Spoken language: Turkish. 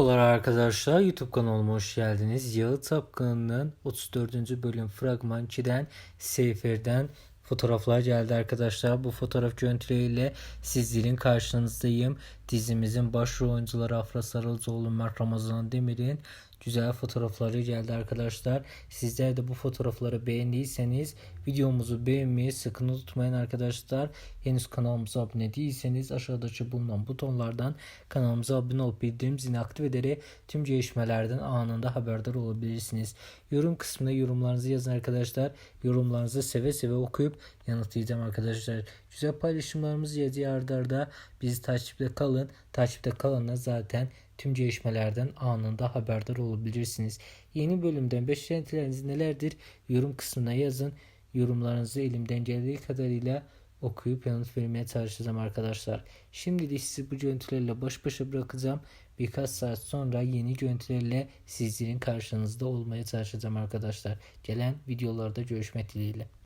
Merhabalar arkadaşlar YouTube kanalıma hoş geldiniz. Yağı Tapkanı'nın 34. bölüm fragman 2'den Seyfer'den fotoğraflar geldi arkadaşlar. Bu fotoğraf görüntüleriyle sizlerin karşınızdayım. Dizimizin başrol oyuncuları Afra Sarılcıoğlu, Mert Ramazan Demir'in güzel fotoğrafları geldi arkadaşlar. Sizler de bu fotoğrafları beğendiyseniz videomuzu beğenmeyi sakın unutmayın arkadaşlar. Henüz kanalımıza abone değilseniz aşağıdaki bulunan butonlardan kanalımıza abone olup bildirim zilini aktif ederek tüm gelişmelerden anında haberdar olabilirsiniz. Yorum kısmına yorumlarınızı yazın arkadaşlar. Yorumlarınızı seve seve okuyup yanıtlayacağım arkadaşlar. Güzel paylaşımlarımız yazıyor arda arda. Bizi takipte kalın. Takipte kalın zaten tüm gelişmelerden anında haberdar olabilirsiniz. Yeni bölümden beklentileriniz nelerdir? Yorum kısmına yazın. Yorumlarınızı elimden geldiği kadarıyla okuyup yanıt vermeye çalışacağım arkadaşlar. Şimdi de sizi bu görüntülerle baş başa bırakacağım. Birkaç saat sonra yeni görüntülerle sizlerin karşınızda olmaya çalışacağım arkadaşlar. Gelen videolarda görüşmek dileğiyle.